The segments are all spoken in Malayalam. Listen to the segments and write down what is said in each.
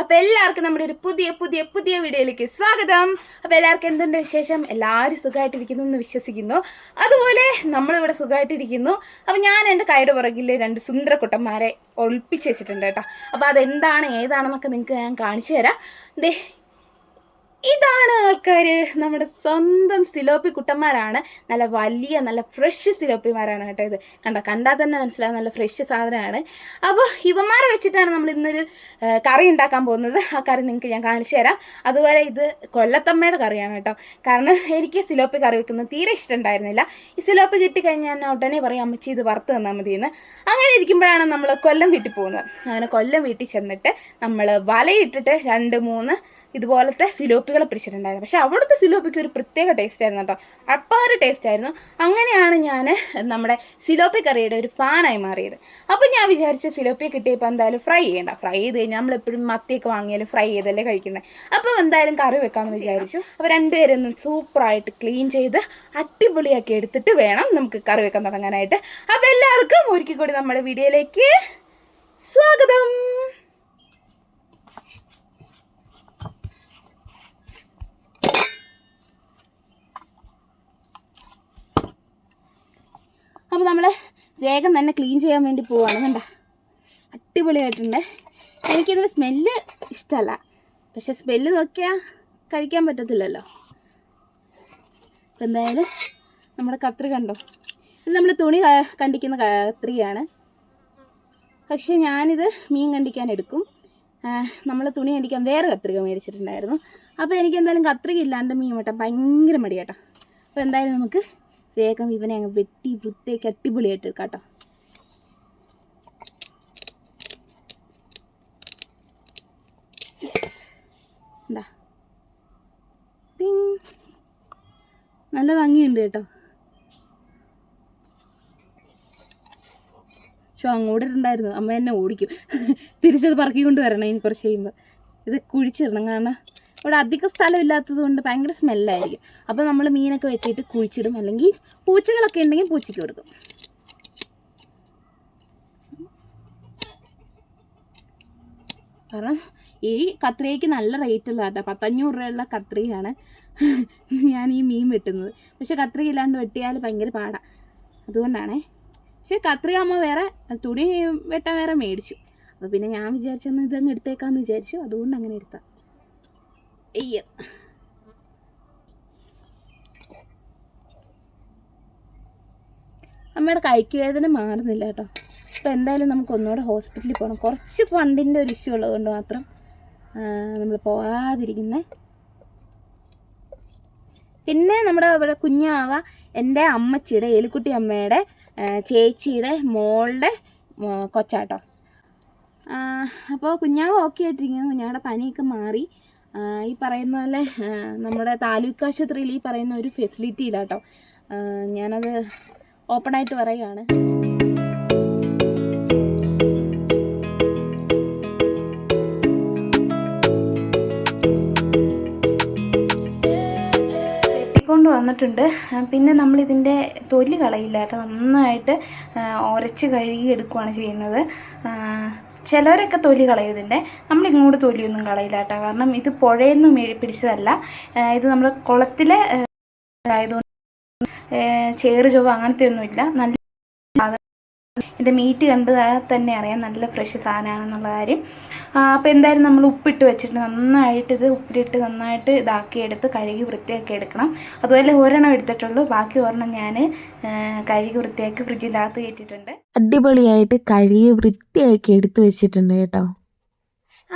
അപ്പൊ എല്ലാവർക്കും നമ്മുടെ ഒരു പുതിയ പുതിയ പുതിയ വീഡിയോയിലേക്ക് സ്വാഗതം. അപ്പൊ എല്ലാവർക്കും എന്തുണ്ട് വിശേഷം? എല്ലാവരും സുഖമായിട്ടിരിക്കുന്നു എന്ന് വിശ്വസിക്കുന്നു. അതുപോലെ നമ്മളിവിടെ സുഖമായിട്ടിരിക്കുന്നു. അപ്പൊ ഞാൻ എന്റെ കൈയുടെ പുറകിൽ രണ്ട് സുന്ദര കുട്ടന്മാരെ ഒളിപ്പിച്ച് വെച്ചിട്ടുണ്ട് കേട്ടോ. അപ്പൊ അതെന്താണ് ഏതാണെന്നൊക്കെ നിങ്ങൾക്ക് ഞാൻ കാണിച്ചു തരാം. ദേ ഇതാണ് ആൾക്കാർ നമ്മുടെ സ്വന്തം സിലോപ്പി കുട്ടന്മാരാണ്. നല്ല വലിയ നല്ല ഫ്രഷ് സിലോപ്പിമാരാണ് കേട്ടോ ഇത്. കണ്ട? കണ്ടാൽ തന്നെ മനസ്സിലാവും. നല്ല ഫ്രഷ് സാധനമാണ്. അപ്പോൾ ഇവന്മാരെ വെച്ചിട്ടാണ് നമ്മൾ ഇന്നൊരു കറി ഉണ്ടാക്കാൻ പോകുന്നത്. ആ കറി നിങ്ങൾക്ക് ഞാൻ കാണിച്ചു തരാം. അതുപോലെ ഇത് കൊല്ലത്തമ്മയുടെ കറിയാണ് കേട്ടോ. കാരണം എനിക്ക് സിലോപ്പി കറി വെക്കുന്നത് തീരെ ഇഷ്ടമുണ്ടായിരുന്നില്ല. ഈ സിലോപ്പി കിട്ടിക്കഴിഞ്ഞാൽ ഞാൻ ഉടനെ പറയും അമ്മച്ചി ഇത് വറുത്ത് തന്നാൽ മതിയെന്ന്. അങ്ങനെ ഇരിക്കുമ്പോഴാണ് നമ്മൾ കൊല്ലം വീട്ടിൽ പോകുന്നത്. അങ്ങനെ കൊല്ലം വീട്ടിൽ ചെന്നിട്ട് നമ്മൾ വലയിട്ടിട്ട് രണ്ട് മൂന്ന് ഇതുപോലത്തെ സിലോപ്പികളെ പിടിച്ചിട്ടുണ്ടായിരുന്നു. പക്ഷേ അവിടുത്തെ സിലോപ്പിക്ക് ഒരു പ്രത്യേക ടേസ്റ്റ് ആയിരുന്നു കേട്ടോ. അപ്പാറ് ടേസ്റ്റ് ആയിരുന്നു. അങ്ങനെയാണ് ഞാൻ നമ്മുടെ സിലോപ്പി കറിയുടെ ഒരു ഫാനായി മാറിയത്. അപ്പോൾ ഞാൻ വിചാരിച്ച സിലോപ്പി കിട്ടിയപ്പോൾ എന്തായാലും ഫ്രൈ ചെയ്യണ്ട. ഫ്രൈ ചെയ്ത് കഴിഞ്ഞാൽ നമ്മളെപ്പോഴും മത്തിയൊക്കെ വാങ്ങിയാലും ഫ്രൈ ചെയ്തല്ലേ കഴിക്കുന്നത് അപ്പോൾ എന്തായാലും കറി വെക്കാമെന്ന് വിചാരിച്ചു. അപ്പോൾ രണ്ടുപേരും ഒന്ന് സൂപ്പറായിട്ട് ക്ലീൻ ചെയ്ത് അടിപൊളിയാക്കി എടുത്തിട്ട് വേണം നമുക്ക് കറി വെക്കാൻ തുടങ്ങാനായിട്ട്. അപ്പോൾ എല്ലാവർക്കും ഒരിക്കൽ കൂടി നമ്മുടെ വീഡിയോയിലേക്ക് സ്വാഗതം. അപ്പോൾ നമ്മൾ വേഗം തന്നെ ക്ലീൻ ചെയ്യാൻ വേണ്ടി പോവുകയാണ് കണ്ട? അടിപൊളിയായിട്ടുണ്ട്. എനിക്കിതിന്റെ സ്മെല്ല് ഇഷ്ടമല്ല പക്ഷെ സ്മെല്ല് നോക്കിയാൽ കഴിക്കാൻ പറ്റത്തില്ലല്ലോ. എന്തായാലും നമ്മുടെ കത്രി കണ്ടോ? ഇത് നമ്മൾ തുണി കണ്ടിക്കുന്ന കത്രിയാണ്. പക്ഷെ ഞാനിത് മീൻ കണ്ടിക്കാൻ എടുക്കും. നമ്മൾ തുണി കണ്ടിക്കാൻ വേറെ കത്രിക മേടിച്ചിട്ടുണ്ടായിരുന്നു. അപ്പോൾ എനിക്ക് എന്തായാലും കത്രിക ഇല്ലാണ്ട് മീൻ വെട്ടാൻ ഭയങ്കര മടിയാട്ടോ. അപ്പോൾ എന്തായാലും നമുക്ക് വേഗം ഇവനെ അങ്ങ് വെട്ടി വൃത്തിയാക്കി അടിപൊളിയായിട്ട് കേട്ടോ. എന്താ നല്ല ഭംഗിയുണ്ട് കേട്ടോ. പക്ഷെ അങ്ങോട്ട് ഉണ്ടായിരുന്നു അമ്മ എന്നെ ഓടിക്കും. തിരിച്ചത് പറക്കിക്കൊണ്ട് വരണം ഇനി കുറച്ച് കഴിയുമ്പോൾ ഇത് കുഴിച്ചിടണം കാരണം ഇവിടെ അധികം സ്ഥലമില്ലാത്തത് കൊണ്ട് ഭയങ്കര സ്മെല്ലായിരിക്കും. അപ്പോൾ നമ്മൾ മീനൊക്കെ വെട്ടിയിട്ട് കുഴിച്ചിടും. അല്ലെങ്കിൽ പൂച്ചകളൊക്കെ ഉണ്ടെങ്കിൽ പൂച്ചയ്ക്ക് കൊടുക്കും. കാരണം ഈ കത്രികയ്ക്ക് നല്ല റേറ്റ് ഉള്ള കേട്ടോ. പത്തഞ്ഞൂറ് രൂപയുള്ള കത്രികയാണ് ഞാൻ ഈ മീൻ വെട്ടുന്നത്. പക്ഷെ കത്രിക ഇല്ലാണ്ട് വെട്ടിയാൽ ഭയങ്കര പാടാണ് അതുകൊണ്ടാണേ. പക്ഷെ കത്രിക അമ്മ വേറെ തുണി വെട്ടാൻ വേറെ മേടിച്ചു. അപ്പോൾ പിന്നെ ഞാൻ വിചാരിച്ചെന്ന് ഇതങ്ങ് എടുത്തേക്കാന്ന് വിചാരിച്ചു. അതുകൊണ്ട് അങ്ങനെ എടുത്താ. അയ്യോ അമ്മയുടെ കൈക്ക് വേദന മാറുന്നില്ല കേട്ടോ. അപ്പോൾ എന്തായാലും നമുക്ക് ഒന്നുകൂടെ ഹോസ്പിറ്റലിൽ പോകണം. കുറച്ച് ഫണ്ടിന്റെ ഒരു ഇഷ്യൂ ഉള്ളതുകൊണ്ട് മാത്രം നമ്മൾ പോകാതിരിക്കുന്നത് പിന്നെ നമ്മുടെ ഇവിടെ കുഞ്ഞാവ എന്റെ അമ്മച്ചിയുടെ എലിക്കുട്ടി അമ്മയുടെ ചേച്ചിയുടെ മോളുടെ കൊച്ചാട്ടോ. അപ്പോൾ കുഞ്ഞാവ് ഓക്കെ ആയിട്ടിരിക്കുന്നു. കുഞ്ഞാവിടെ പനിയൊക്കെ മാറി. ഈ പറയുന്ന പോലെ നമ്മുടെ താലൂക്ക് ആശുപത്രിയിൽ ഈ പറയുന്ന ഒരു ഫെസിലിറ്റി ഇല്ല കേട്ടോ ഞാനത് ഓപ്പണായിട്ട് പറയുകയാണ് വെട്ടിക്കൊണ്ട് വന്നിട്ടുണ്ട്. പിന്നെ നമ്മളിതിന്റെ തൊലി കളയില്ല കേട്ടോ നന്നായിട്ട് ഉരച്ച് കഴുകി എടുക്കുകയാണ് ചെയ്യുന്നത്. ചിലവരൊക്കെ തൊലി കളയും ഇതിന്റെ നമ്മൾ ഇങ്ങോട്ട് തൊലിയൊന്നും കളയില്ല കേട്ടോ. കാരണം ഇത് പുഴയൊന്നും പിടിച്ചതല്ല. ഇത് നമ്മൾ കുളത്തിലെ ആയതുകൊണ്ട് ചേറ് ചൊവ്വ അങ്ങനത്തെ ഒന്നുമില്ല നല്ല ഇതിന്റെ മീറ്റ് കണ്ടതാ തന്നെ അറിയാം. നല്ല ഫ്രഷ് സാധനമാണെന്നുള്ള കാര്യം. അപ്പോൾ എന്തായാലും നമ്മൾ ഉപ്പിട്ട് വെച്ചിട്ട് നന്നായിട്ട് ഇത് ഉപ്പിട്ട് നന്നായിട്ട് ഇതാക്കിയെടുത്ത് കഴുകി വൃത്തിയാക്കി എടുക്കണം. അതുപോലെ ഒരെണ്ണം എടുത്തിട്ടുള്ളൂ. ബാക്കി ഒരെണ്ണം ഞാൻ കഴുകി വൃത്തിയാക്കി ഫ്രിഡ്ജിന്റെ അകത്ത് കയറ്റിയിട്ടുണ്ട്. അടിപൊളിയായിട്ട് കഴുകി വൃത്തിയാക്കി എടുത്ത് വെച്ചിട്ടുണ്ട് കേട്ടോ.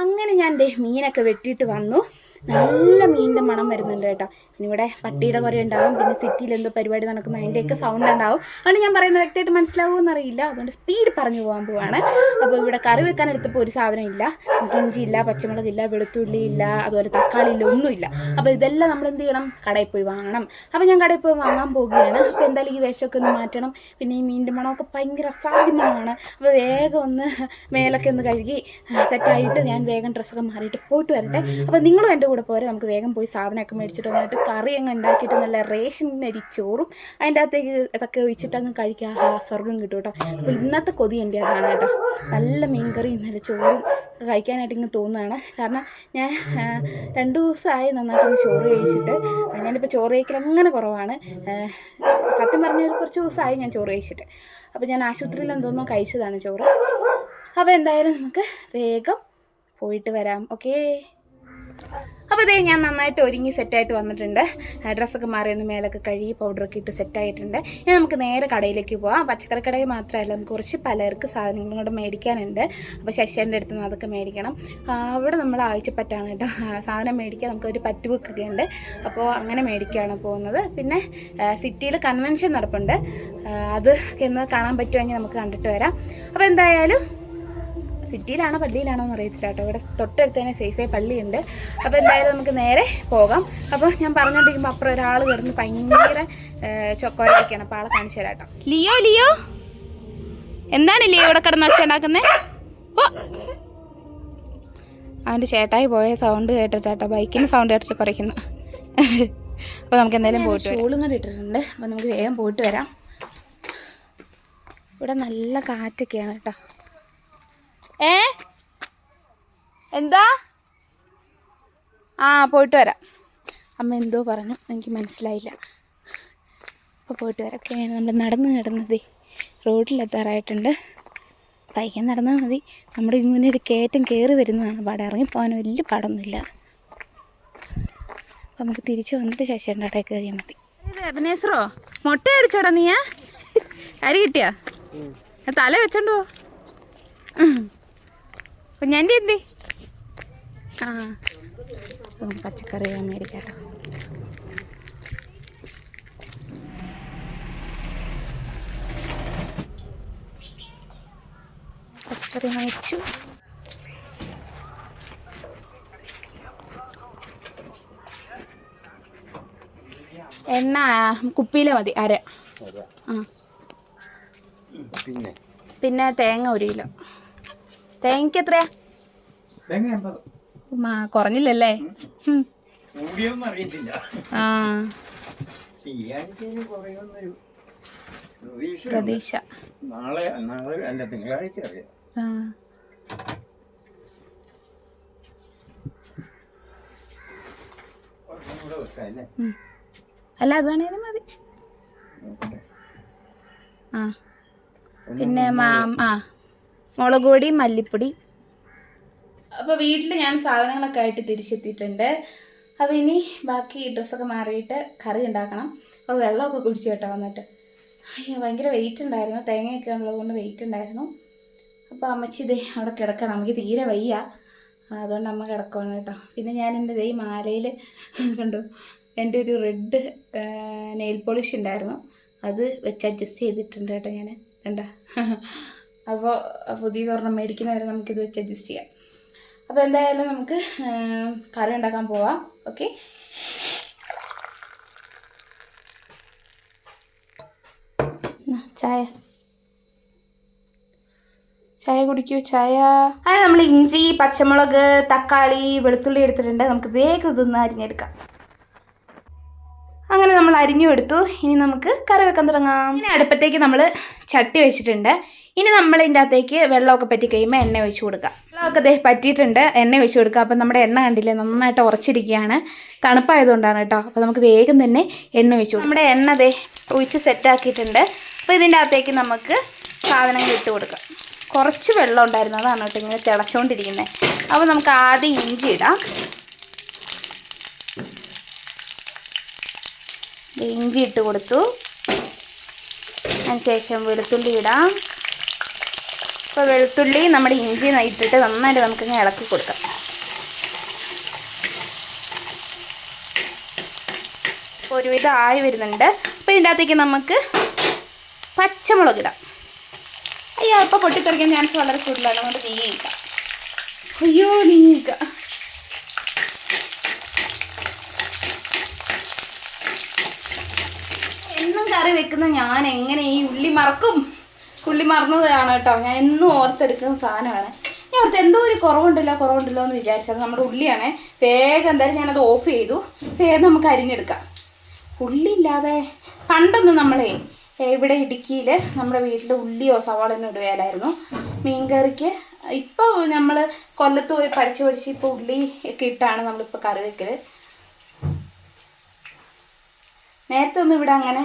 അങ്ങനെ ഞാൻ ദേ മീനൊക്കെ വെട്ടിയിട്ട് വന്നു. നല്ല മീനിന്റെ മണം വരുന്നുണ്ട് കേട്ടോ. പിന്നെ ഇവിടെ പട്ടിയുടെ കുറേ ഉണ്ടാവും പിന്നെ സിറ്റിയിൽ എന്തോ പരിപാടി നടക്കുന്ന അതിന്റെയൊക്കെ സൗണ്ട് ഉണ്ടാവും. അതുകൊണ്ട് ഞാൻ പറയുന്ന വ്യക്തമായിട്ട് മനസ്സിലാവുമെന്ന് അറിയില്ല അതുകൊണ്ട് സ്പീഡ് പറഞ്ഞു പോകാൻ പോവാണ്. അപ്പോൾ ഇവിടെ കറി വെക്കാൻ എടുത്തപ്പോൾ ഒരു സാധനം ഇല്ല. ഇഞ്ചിയില്ല പച്ചമുളകില്ല വെളുത്തുള്ളി ഇല്ല അതുപോലെ തക്കാളി ഇല്ല ഒന്നുമില്ല അപ്പോൾ ഇതെല്ലാം നമ്മൾ എന്ത് ചെയ്യണം? കടയിൽ പോയി വാങ്ങണം. അപ്പോൾ ഞാൻ കടയിൽ പോയി വാങ്ങാൻ പോവുകയാണ്. അപ്പോൾ എന്തായാലും ഈ വിഷമൊക്കെ ഒന്ന് മാറ്റണം. പിന്നെ ഈ മീനിന്റെ മണമൊക്കെ ഭയങ്കര അസാധ്യമാണ്. അപ്പോൾ വേഗം ഒന്ന് മേലൊക്കെ ഒന്ന് കഴുകി സെറ്റായിട്ട് ഞാൻ ഞാൻ വേഗം ഡ്രസ്സൊക്കെ മാറിയിട്ട് പോയിട്ട് വരട്ടെ. അപ്പോൾ നിങ്ങളും എന്റെ കൂടെ പോരെ. നമുക്ക് വേഗം പോയി സാധനമൊക്കെ മേടിച്ചിട്ട് വന്നിട്ട് കറി അങ്ങ് ഉണ്ടാക്കിയിട്ട് നല്ല റേഷൻ അരി അതിന്റെ അകത്തേക്ക് ഇതൊക്കെ ഒഴിച്ചിട്ട് അങ്ങ് കഴിക്കുക. ആ സ്വർഗം കിട്ടും കേട്ടോ. അപ്പോൾ ഇന്നത്തെ കൊതി എന്റെ അതാണ് കേട്ടോ. നല്ല മീൻകറിയും നല്ല ചോറും കഴിക്കാനായിട്ട് ഇങ്ങനെ തോന്നുകയാണ് കാരണം ഞാൻ രണ്ട് ദിവസമായി നന്നായിട്ട് ചോറ് കഴിച്ചിട്ട് ഞാനിപ്പോൾ ചോറ് കഴിക്കൽ അങ്ങനെ കുറവാണ്. സത്യം പറഞ്ഞ കുറച്ച് ദിവസമായി ഞാൻ ചോറ് കഴിച്ചിട്ട്. അപ്പോൾ ഞാൻ ആശുപത്രിയിൽ എന്തോന്നോ കഴിച്ചതാണ് ചോറ്. അപ്പോൾ എന്തായാലും നമുക്ക് വേഗം പോയിട്ട് വരാം ഓക്കേ അപ്പോൾ ഇതേ ഞാൻ നന്നായിട്ട് ഒരുങ്ങി സെറ്റായിട്ട് വന്നിട്ടുണ്ട്. ഡ്രസ്സൊക്കെ മാറി ഒന്ന് മേലൊക്കെ കഴുകി പൗഡറൊക്കെ ഇട്ട് സെറ്റായിട്ടുണ്ട് ഇനി നമുക്ക് നേരെ കടയിലേക്ക് പോവാം. പച്ചക്കറി കടയിൽ മാത്രമല്ല നമുക്ക് കുറച്ച് പലർക്ക് സാധനങ്ങളും കൂടെ മേടിക്കാനുണ്ട്. അപ്പോൾ ശശിന്റെ അടുത്ത് നിന്ന് അതൊക്കെ മേടിക്കണം. അവിടെ നമ്മൾ ആഴ്ചപ്പറ്റാണ് കേട്ടോ. സാധനം മേടിക്കാൻ നമുക്കൊരു പറ്റ് ബുക്കൊക്കെ ഉണ്ട്. അപ്പോൾ അങ്ങനെ മേടിക്കുകയാണ് പോകുന്നത്. പിന്നെ സിറ്റിയിൽ കൺവെൻഷൻ നടപ്പുണ്ട്. അതൊക്കെ അത് ഒന്ന് കാണാൻ പറ്റുമെങ്കിൽ നമുക്ക് കണ്ടിട്ട് വരാം. അപ്പോൾ എന്തായാലും സിറ്റിയിലാണോ പള്ളിയിലാണോ എന്ന് അറിയത്തില്ല കേട്ടോ. ഇവിടെ തൊട്ടടുത്ത് തന്നെ സേസേ പള്ളിയുണ്ട്. അപ്പോൾ എന്തായാലും നമുക്ക് നേരെ പോകാം. അപ്പോൾ ഞാൻ പറഞ്ഞുകൊണ്ടിരിക്കുമ്പോൾ അപ്പുറം ഒരാൾ കിടന്ന് ഭയങ്കര ചൊക്കോരൊക്കെയാണ് അപ്പോൾ ആളെ കാണിച്ചു തരാം കേട്ടോ. Leo Leo? എന്താണ് ലിയോ ഇവിടെ കിടന്ന് ഒച്ച ഉണ്ടാക്കുന്നത് ഓ. അവന്റെ ചേട്ടായി പോയ സൗണ്ട് കേട്ടിട്ടാട്ടോ ബൈക്കിന്റെ സൗണ്ട് കേട്ടിട്ട് കുറയ്ക്കുന്നു. അപ്പോൾ നമുക്ക് എന്തായാലും പോയിട്ട് ഷൂളും കൂടി ഇട്ടിട്ടുണ്ട്. അപ്പോൾ നമുക്ക് വേഗം പോയിട്ട് വരാം. ഇവിടെ നല്ല കാറ്റൊക്കെയാണ് കേട്ടോ. ഏ? എന്താ? ആ പോയിട്ട് വരാം. അമ്മ എന്തോ പറഞ്ഞു. എനിക്ക് മനസ്സിലായില്ല. അപ്പോൾ പോയിട്ട് വരാം. ഒക്കെ നമ്മൾ നടന്ന് നടന്നതേ റോഡിലെത്താറായിട്ടുണ്ട്. ബൈക്കിൽ നടന്നാൽ മതി. നമ്മുടെ ഇങ്ങനെ ഒരു കയറ്റം കയറി വരുന്നതാണ്. പാടെ ഇറങ്ങിപ്പോകാൻ വലിയ പാടൊന്നുമില്ല. അപ്പോൾ നമുക്ക് തിരിച്ച് വന്നിട്ട് ശശിയുടെ കടയിൽ കയറിയാൽ മതി. അഭിനേശ്രോ മുട്ട അടിച്ചോടാ നീയാ? അരി കിട്ടിയാ? തല വെച്ചോണ്ടോ കുഞ്ഞാന്റെ എന്തി ആ. പച്ചക്കറി ഞാൻ മേടിക്കാട്ടോ. പച്ചക്കറി മേടിച്ചു എണ്ണ കുപ്പിയിലെ മതി അര. ആ. പിന്നെ? പിന്നെ തേങ്ങ ഒരു കിലോ. തേങ്ങയ്ക്ക് എത്രയാ കുറഞ്ഞില്ലല്ലേ? ആ. പ്രതീക്ഷ പ്രതീക്ഷ. നാളെ നാളെ അല്ല തിങ്കളാഴ്ച അറിയാം. അല്ല? അതാണേലും മതി. ആ. പിന്നെ മാ- ആ. മുളക് പൊടി മല്ലിപ്പൊടി. അപ്പോൾ വീട്ടിൽ ഞാൻ സാധനങ്ങളൊക്കെ ആയിട്ട് തിരിച്ചെത്തിയിട്ടുണ്ട്. അപ്പോൾ ഇനി ബാക്കി ഡ്രസ്സൊക്കെ മാറിയിട്ട് കറി ഉണ്ടാക്കണം. അപ്പോൾ വെള്ളമൊക്കെ കുടിച്ചു കേട്ടോ വന്നിട്ട്. അയ്യോ ഭയങ്കര വെയിറ്റ് ഉണ്ടായിരുന്നു. തേങ്ങയൊക്കെ ഉള്ളത് കൊണ്ട് വെയിറ്റ് ഉണ്ടായിരുന്നു. അപ്പോൾ അമ്മച്ചി ഇതേ അവിടെ കിടക്കണം. നമുക്ക് തീരെ വയ്യ. അതുകൊണ്ട് അമ്മ കിടക്കുവാണ് കേട്ടോ. പിന്നെ ഞാൻ എന്റെ ഇതേ മാലയിൽ കണ്ടു എന്റെ ഒരു റെഡ് നെയിൽ പോളിഷ് ഉണ്ടായിരുന്നു. അത് വെച്ച് അഡ്ജസ്റ്റ് ചെയ്തിട്ടുണ്ട് കേട്ടോ ഞാൻ കണ്ട? അപ്പോൾ പുതിയ ഒരെണ്ണം മേടിക്കുന്നവരെ നമുക്കിത് വെച്ച് അഡ്ജസ്റ്റ് ചെയ്യാം. അപ്പോൾ എന്തായാലും നമുക്ക് കറി ഉണ്ടാക്കാൻ പോവാം. ഓക്കെ ചായ. ചായ കുടിക്കൂ ചായ. അത് നമ്മൾ ഇഞ്ചി പച്ചമുളക് തക്കാളി വെളുത്തുള്ളി എടുത്തിട്ടുണ്ട്. നമുക്ക് വേഗം ഇതൊന്ന് അരിഞ്ഞെടുക്കാം. അങ്ങനെ നമ്മൾ അരിഞ്ഞു എടുത്തു. ഇനി നമുക്ക് കറി വെക്കാൻ തുടങ്ങാം. ഇനി അടുപ്പത്തേക്ക് നമ്മൾ ചട്ടി വെച്ചിട്ടുണ്ട്. ഇനി നമ്മൾ ഇതിന്റെ അകത്തേക്ക് വെള്ളമൊക്കെ പറ്റി കഴിയുമ്പോൾ എണ്ണ ഒഴിച്ച് കൊടുക്കാം വെള്ളമൊക്കെ ദേ പറ്റിയിട്ടുണ്ട്. എണ്ണ ഒഴിച്ച് കൊടുക്കുക. അപ്പം നമ്മുടെ എണ്ണ കണ്ടില്ലേ നന്നായിട്ട് ഉറച്ചിരിക്കുകയാണ്. തണുപ്പായതുകൊണ്ടാണ് കേട്ടോ. അപ്പോൾ നമുക്ക് വേഗം തന്നെ എണ്ണ ഒഴിച്ച് നമ്മുടെ എണ്ണ ദേ ഒഴിച്ച് സെറ്റാക്കിയിട്ടുണ്ട് അപ്പോൾ ഇതിന്റെ അകത്തേക്ക് നമുക്ക് സാധനങ്ങൾ ഇട്ട് കൊടുക്കാം. കുറച്ച് വെള്ളം ഉണ്ടായിരുന്നു. അതാണ് കേട്ടോ ഇങ്ങനെ തിളച്ചുകൊണ്ടിരിക്കുന്നത് അപ്പോൾ നമുക്ക് ആദ്യം ഇഞ്ചി ഇടാം. ഇഞ്ചി ഇട്ട് കൊടുത്തു. അതിനുശേഷം വെളുത്തുള്ളി ഇടാം. അപ്പോൾ വെളുത്തുള്ളി നമ്മുടെ ഇഞ്ചി ഇട്ടിട്ട് നന്നായിട്ട് നമുക്കിങ്ങനെ ഇളക്കി കൊടുക്കാം. അപ്പോൾ ഒരുവിധം ആയി വരുന്നുണ്ട്. അപ്പോൾ ഇതിന്റെ അകത്തേക്ക് നമുക്ക് പച്ചമുളക് ഇടാം. അയ്യോ ഇപ്പോൾ പൊട്ടിത്തെറിക്കാൻ ചാൻസ് വളരെ കൂടുതലാണ്. അതുകൊണ്ട് നീങ്ങിക്കാം അയ്യോ നീങ്ങിക്ക എന്നും കറി വെക്കുന്ന ഞാൻ എങ്ങനെ ഈ ഉള്ളി മറക്കും? ഉള്ളി മറന്നതാണ് കേട്ടോ. ഞാൻ എന്നും ഓർത്തെടുക്കുന്ന സാധനമാണ്. ഞാൻ ഓർത്ത് എന്തോ ഒരു കുറവുണ്ടല്ലോ കുറവുണ്ടല്ലോ എന്ന് വിചാരിച്ചത് നമ്മുടെ ഉള്ളിയാണ്. വേഗം എന്തായാലും ഞാനത് ഓഫ് ചെയ്തു. വേഗം നമുക്ക് അരിഞ്ഞെടുക്കാം. ഉള്ളി ഇല്ലാതെ പണ്ടൊന്നും നമ്മളെ ഇവിടെ ഇടുക്കിയിൽ നമ്മുടെ വീട്ടിൽ ഉള്ളിയോ സവാളൊന്നും ഇടുകയില്ലായിരുന്നു. മീൻകറിക്ക് ഇപ്പോൾ നമ്മൾ കൊല്ലത്ത് പോയി പഠിച്ച് പഠിച്ച് ഇപ്പോൾ ഉള്ളി ഒക്കെ ഇട്ടാണ് നമ്മളിപ്പോൾ കറി വെക്കൽ നേരത്തെ ഒന്നും ഇവിടെ അങ്ങനെ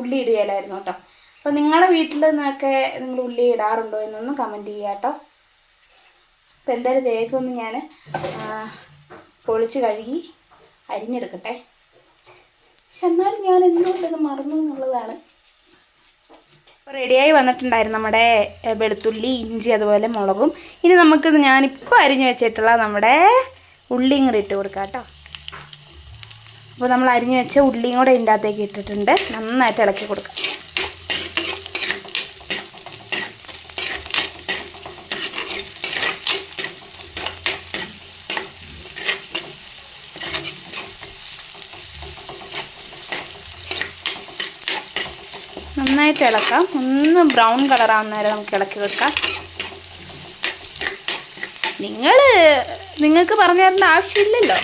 ഉള്ളി ഇടുകയില്ലായിരുന്നു കേട്ടോ. അപ്പോൾ നിങ്ങളുടെ വീട്ടിൽ നിന്നൊക്കെ നിങ്ങൾ ഉള്ളി ഇടാറുണ്ടോ എന്നൊന്നും കമന്റ് ചെയ്യുക കേട്ടോ. അപ്പോൾ എന്തായാലും വേഗം ഒന്ന് ഞാൻ പൊളിച്ച് കഴുകി അരിഞ്ഞെടുക്കട്ടെ. പക്ഷെ എന്നാലും ഞാൻ എന്തുകൊണ്ടത് മറന്നു എന്നുള്ളതാണ്. റെഡിയായി വന്നിട്ടുണ്ടായിരുന്നു നമ്മുടെ വെളുത്തുള്ളി ഇഞ്ചി അതുപോലെ മുളകും. ഇനി നമുക്കിത് ഞാനിപ്പോൾ അരിഞ്ഞു വെച്ചിട്ടുള്ള നമ്മുടെ ഉള്ളി കൂടി ഇട്ട് കൊടുക്കാം കേട്ടോ. അപ്പോൾ നമ്മൾ അരിഞ്ഞു വെച്ച ഉള്ളിയും കൂടെ ഇതിന്റെ അകത്തേക്ക് ഇട്ടിട്ടുണ്ട്. നന്നായിട്ട് ഇളക്കി കൊടുക്കുക നന്നായിട്ട് ഇളക്കാം. ഒന്ന് ബ്രൗൺ കളർ ആവുന്ന വരെ നമുക്ക് ഇളക്കി വെക്കാം നിങ്ങൾ നിങ്ങൾക്ക് പറഞ്ഞു തരേണ്ട ആവശ്യമില്ലല്ലോ.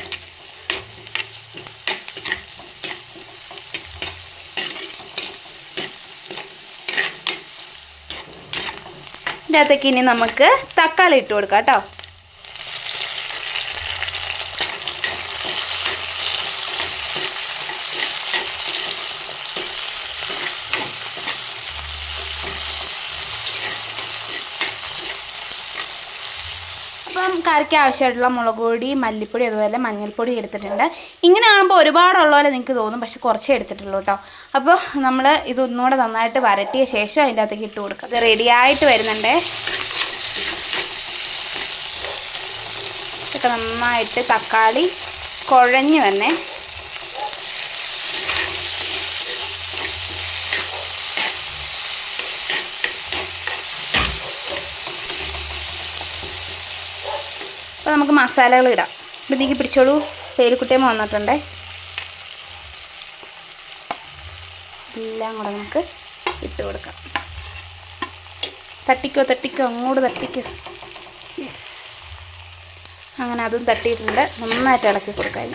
ഇതിന്റെ അകത്തേക്ക് ഇനി നമുക്ക് തക്കാളി ഇട്ട് കൊടുക്കാം കേട്ടോ. അപ്പം കറിക്ക് ആവശ്യമായിട്ടുള്ള മുളക് പൊടി മല്ലിപ്പൊടി അതുപോലെ മഞ്ഞൾപ്പൊടി എടുത്തിട്ടുണ്ട്. ഇങ്ങനെ കാണുമ്പോൾ ഒരുപാടുള്ള പോലെ നിങ്ങൾക്ക് തോന്നും പക്ഷെ കുറച്ചേ എടുത്തിട്ടുള്ളൂ കേട്ടോ. അപ്പോൾ നമ്മൾ ഇതൊന്നുകൂടെ നന്നായിട്ട് വരട്ടിയ ശേഷം അതിന്റെ അകത്തേക്ക് ഇട്ട് കൊടുക്കുക ഇത് റെഡിയായിട്ട് വരുന്നുണ്ട്. ഇതൊക്കെ നന്നായിട്ട് തക്കാളി കുഴഞ്ഞു തന്നെ അപ്പോൾ നമുക്ക് മസാലകൾ ഇടാം. ഇതിലേക്ക് പിടിച്ചോളൂ. പേരുക്കുട്ടിയമ്മ വന്നിട്ടുണ്ടേ. എല്ലാം കൂടെ നമുക്ക് ഇട്ട് കൊടുക്കാം. തട്ടിക്കോ തട്ടിക്കോ അങ്ങോട്ട് തട്ടിക്കോ. യെസ് അങ്ങനെ അതും തട്ടിയിട്ടുണ്ട്. നന്നായിട്ട് ഇളക്കി കൊടുക്കാൻ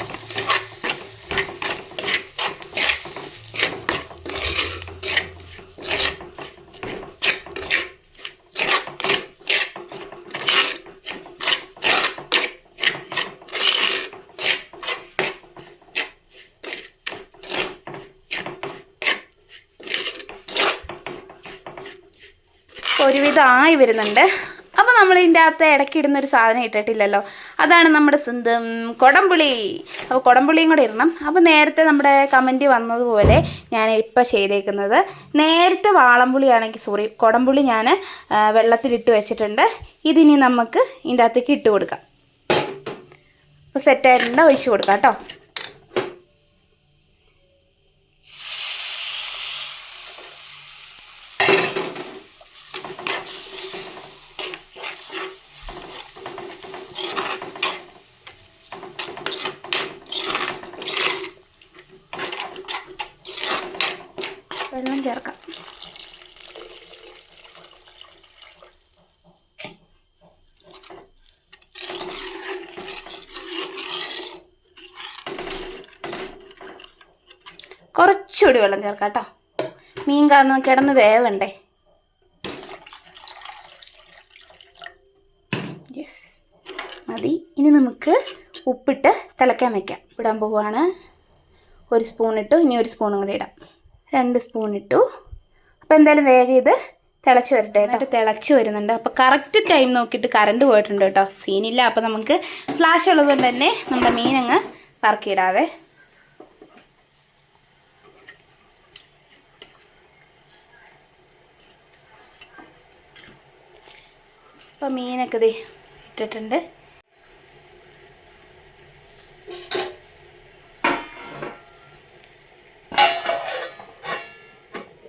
ഒരുവിധം ആയി വരുന്നുണ്ട്. അപ്പോൾ നമ്മൾ ഇതിന്റെ അകത്ത് ഇടയ്ക്ക് ഇടുന്ന ഒരു സാധനം ഇട്ടിട്ടില്ലല്ലോ. അതാണ് നമ്മുടെ സിന്ധം കൊടംപുളി. അപ്പോൾ കൊടംപുളിയും കൂടെ ഇടണം. അപ്പോൾ നേരത്തെ നമ്മുടെ കമന്റ് വന്നതുപോലെ ഞാൻ ഇപ്പോൾ ചെയ്തേക്കുന്നത്. നേരത്തെ വാളംപുളിയാണെങ്കിൽ സോറി കൊടംപുളി ഞാൻ വെള്ളത്തിലിട്ട് വെച്ചിട്ടുണ്ട്. ഇതിനി നമുക്ക് ഇതിന്റെ അകത്തേക്ക് ഇട്ട് കൊടുക്കാം. അപ്പോൾ സെറ്റായിട്ടുണ്ട് ഒഴിച്ച് കൊടുക്കാം കേട്ടോ വെള്ളം ചേർക്കാം കുറച്ചുകൂടി വെള്ളം ചേർക്കാം കേട്ടോ. മീൻ കാരണം കിടന്ന് വേവണ്ടേ? യെസ് മതി. ഇനി നമുക്ക് ഉപ്പിട്ട് തിളയ്ക്കാൻ വെക്കാം. ഇടാൻ പോവുകയാണ് ഒരു സ്പൂൺ ഇട്ടു. ഇനി ഒരു സ്പൂണും കൂടി ഇടാം. രണ്ട് സ്പൂൺ ഇട്ടു. അപ്പോൾ എന്തായാലും വേഗം ഇത് തിളച്ച് വരട്ടെ കേട്ടോ. തിളച്ച് വരുന്നുണ്ട്. അപ്പോൾ കറക്റ്റ് ടൈം നോക്കിയിട്ട് കറണ്ട് പോയിട്ടുണ്ട് കേട്ടോ. സീനില്ല അപ്പോൾ നമുക്ക് ഫ്ലാഷ് ഉള്ളതുകൊണ്ട് തന്നെ നമ്മുടെ മീനങ്ങ് പറക്കിയിടാവേ അപ്പോൾ മീനൊക്കെ ദേ ഇട്ടിട്ടുണ്ട്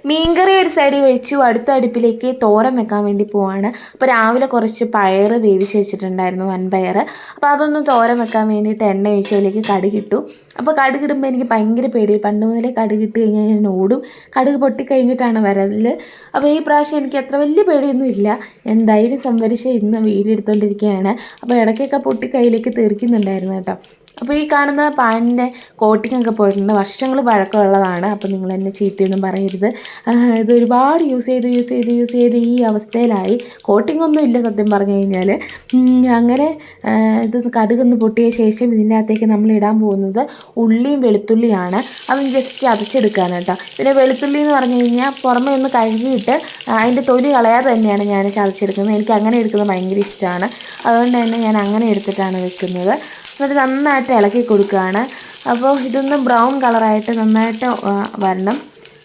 മീൻകറി ഒരു സൈഡിൽ വെച്ചു അടുത്ത അടുപ്പിലേക്ക് തോരൻ വെക്കാൻ വേണ്ടി പോവാണ്. അപ്പോൾ രാവിലെ കുറച്ച് പയർ വേവിച്ച് വെച്ചിട്ടുണ്ടായിരുന്നു വൻപയർ അപ്പോൾ അതൊന്ന് തോരൻ വെക്കാൻ വേണ്ടിയിട്ട് എണ്ണ ഒഴിച്ചതിലേക്ക് കടുകിട്ടു അപ്പോൾ കടുകിടുമ്പോൾ എനിക്ക് ഭയങ്കര പേടി. പണ്ട് മുതലേ കടുകിട്ട് കഴിഞ്ഞാൽ ഞാൻ ഓടും. കടുക് പൊട്ടിക്കഴിഞ്ഞിട്ടാണ് വരതിൽ അപ്പോൾ ഈ പ്രാവശ്യം എനിക്ക് അത്ര വലിയ പേടിയൊന്നും ഇല്ല. ഞാൻ ധൈര്യം സംഭരിച്ച് ഇന്ന് വീഡിയോ എടുത്തുകൊണ്ടിരിക്കുകയാണ് അപ്പോൾ ഇടയ്ക്കൊക്കെ പൊട്ടി കയ്യിലേക്ക് തെറിക്കുന്നുണ്ടായിരുന്നു കേട്ടോ. അപ്പോൾ ഈ കാണുന്ന പാനിന്റെ കോട്ടിങ്ങൊക്കെ പോയിട്ടുണ്ട്. വർഷങ്ങൾ പഴക്കമുള്ളതാണ്. അപ്പോൾ നിങ്ങൾ എന്നെ ചീത്തയൊന്നും പറയരുത്. ഇത് ഒരുപാട് യൂസ് ചെയ്ത് യൂസ് ചെയ്ത് യൂസ് ചെയ്ത് ഈ അവസ്ഥയിലായി. കോട്ടിംഗ് ഒന്നും ഇല്ല സത്യം പറഞ്ഞു കഴിഞ്ഞാൽ അങ്ങനെ ഇത് കടുകൊന്ന് പൊട്ടിയ ശേഷം ഇതിന്റെ അകത്തേക്ക് നമ്മൾ ഇടാൻ പോകുന്നത് ഉള്ളിയും വെളുത്തുള്ളിയാണ്. അത് ജസ്റ്റ് ചതച്ചെടുക്കുകയാണ് കേട്ടോ. പിന്നെ വെളുത്തുള്ളി എന്ന് പറഞ്ഞു കഴിഞ്ഞാൽ പുറമേ ഒന്ന് കഴുകിയിട്ട് അതിന്റെ തൊലി കളയാതെ തന്നെയാണ് ഞാൻ ചതച്ചെടുക്കുന്നത്. എനിക്ക് അങ്ങനെ എടുക്കുന്നത് ഭയങ്കര ഇഷ്ടമാണ്. അതുകൊണ്ട് തന്നെ ഞാൻ അങ്ങനെ എടുത്തിട്ടാണ് വെക്കുന്നത്. എന്നിട്ട് നന്നായിട്ട് ഇളക്കി കൊടുക്കുകയാണ്. അപ്പോൾ ഇതൊന്ന് ബ്രൗൺ കളറായിട്ട് നന്നായിട്ട് വരണം.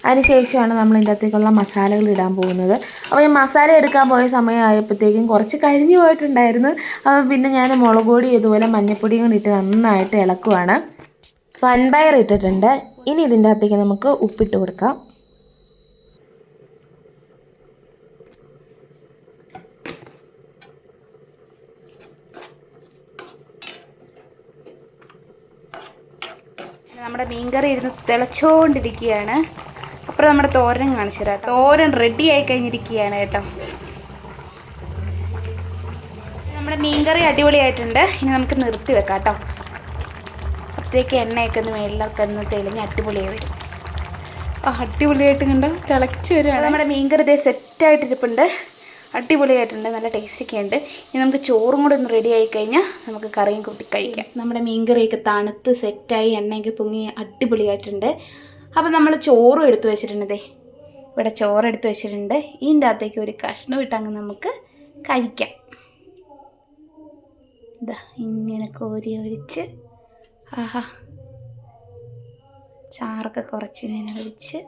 അതിനുശേഷമാണ് നമ്മൾ ഇതിന്റെ അകത്തേക്കുള്ള മസാലകൾ ഇടാൻ പോകുന്നത്. അപ്പോൾ ഈ മസാല എടുക്കാൻ പോയ സമയമായപ്പോഴത്തേക്കും കുറച്ച് കരിഞ്ഞു പോയിട്ടുണ്ടായിരുന്നു. അപ്പോൾ പിന്നെ ഞാൻ മുളക് പൊടി ഇതുപോലെ മഞ്ഞൾപ്പൊടിയും കൂടി ഇട്ട് നന്നായിട്ട് ഇളക്കുവാണ്. വൻപയർ ഇട്ടിട്ടുണ്ട്. ഇനി ഇതിന്റെ അകത്തേക്ക് നമുക്ക് ഉപ്പിട്ട് കൊടുക്കാം. നമ്മുടെ മീൻകറി ഇരുന്ന് തിളച്ചുകൊണ്ടിരിക്കുകയാണ് അപ്പുറം നമ്മുടെ തോരനും കാണിച്ചു തരാം. തോരൻ റെഡി ആയി കഴിഞ്ഞിരിക്കുകയാണ് കേട്ടോ. നമ്മുടെ മീൻകറി അടിപൊളിയായിട്ടുണ്ട്. ഇനി നമുക്ക് നിർത്തി വെക്കാം കേട്ടോ. അപ്പത്തേക്ക് എണ്ണയൊക്കെ ഒന്ന് മേളിലൊക്കെ ഒന്ന് തെളിഞ്ഞ് അടിപൊളിയായി വരും. അടിപൊളിയായിട്ട് കണ്ടോ? തിളച്ച് വരികയാണ്. നമ്മുടെ മീൻകറി ഇതേ സെറ്റായിട്ടിരിപ്പുണ്ട് അടിപൊളിയായിട്ടുണ്ട് നല്ല ടേസ്റ്റൊക്കെ ഉണ്ട്. ഇനി നമുക്ക് ചോറും കൂടെ ഒന്ന് റെഡി ആയി കഴിഞ്ഞാൽ നമുക്ക് കറിയും കൂട്ടി കഴിക്കാം. നമ്മുടെ മീൻകറിയൊക്കെ തണുത്ത് സെറ്റായി എണ്ണയൊക്കെ പൊങ്ങി അടിപൊളിയായിട്ടുണ്ട്. അപ്പോൾ നമ്മൾ ചോറും എടുത്തു വെച്ചിട്ടുണ്ടേ ഇവിടെ ചോറ് എടുത്തു വെച്ചിട്ടുണ്ട്. ഇതിന്റെ അകത്തേക്ക് ഒരു കഷ്ണം ഇട്ടങ്ങ് നമുക്ക് കഴിക്കാം. ഇതാ ഇങ്ങനെ കോരി ഒഴിച്ച്. ആഹാ. ചാറൊക്കെ കുറച്ച് ഇങ്ങനെ ഒഴിച്ച്.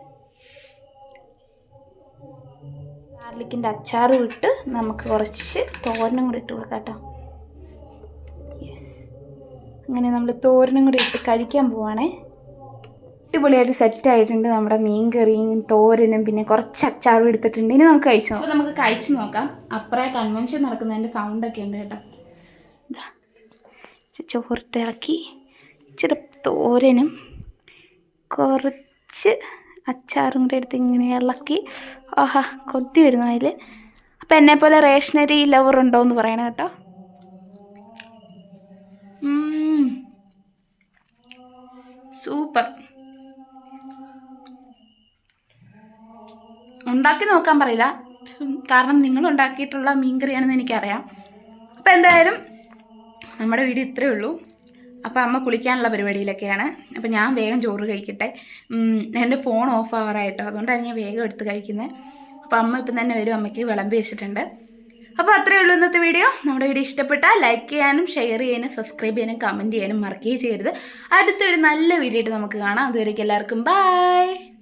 ഗാർലിക്കിന്റെ അച്ചാറും ഇട്ട് നമുക്ക് കുറച്ച് തോരനും കൂടി ഇട്ട് കൊടുക്കാം കേട്ടോ. യെസ് അങ്ങനെ നമ്മൾ തോരനും കൂടി ഇട്ട് കഴിക്കാൻ പോവാണേ. അടിപൊളിയായിട്ട് സെറ്റ് ആയിട്ടുണ്ട് നമ്മുടെ മീൻ കറിയും തോരനും പിന്നെ കുറച്ച് അച്ചാറും എടുത്തിട്ടുണ്ട്. ഇനി നമുക്ക് കഴിച്ചു? നോക്കാം അപ്പോൾ നമുക്ക് കഴിച്ചു നോക്കാം. അപ്പുറേ കൺവെൻഷൻ നടക്കുന്നതിന്റെ സൗണ്ടൊക്കെ ഉണ്ട് കേട്ടോ. ഇതാ ചോറിട്ട് ഇളക്കി ഇച്ചിരി തോരനും കുറച്ച് അച്ചാറും കൂടെ എടുത്ത് ഇങ്ങനെ ഇളക്കി. ആഹാ കൊത്തി വരുന്നു അതിൽ അപ്പം എന്നെ പോലെ റേഷനറി ലവർ ഉണ്ടോ എന്ന് പറയണം കേട്ടോ. സൂപ്പർ. ഉണ്ടാക്കി നോക്കാൻ പറയില്ല. കാരണം നിങ്ങൾ ഉണ്ടാക്കിയിട്ടുള്ള മീൻകറിയാണെന്ന് എനിക്കറിയാം. അപ്പോൾ എന്തായാലും നമ്മുടെ വീഡിയോ ഇത്രയേ ഉള്ളൂ. അപ്പോൾ അമ്മ കുളിക്കാനുള്ള പരിപാടിയിലൊക്കെയാണ്. അപ്പോൾ ഞാൻ വേഗം ചോറ് കഴിക്കട്ടെ. എന്റെ ഫോൺ ഓഫ് ആവറായിട്ടോ അതുകൊണ്ടാണ് ഞാൻ വേഗം എടുത്ത് കഴിക്കുന്നത് അപ്പോൾ അമ്മ ഇപ്പം തന്നെ വരും അമ്മയ്ക്ക് വിളമ്പി വെച്ചിട്ടുണ്ട്. അപ്പോൾ അത്രയേ ഉള്ളൂ ഇന്നത്തെ വീഡിയോ നമ്മുടെ വീഡിയോ ഇഷ്ടപ്പെട്ടാൽ ലൈക്ക് ചെയ്യാനും ഷെയർ ചെയ്യാനും സബ്സ്ക്രൈബ് ചെയ്യാനും കമന്റ് ചെയ്യാനും മറക്കുകയും ചെയ്യരുത്. അടുത്തൊരു നല്ല വീഡിയോ ആയിട്ട് നമുക്ക് കാണാം. അതുവരേക്കും എല്ലാവർക്കും ബൈ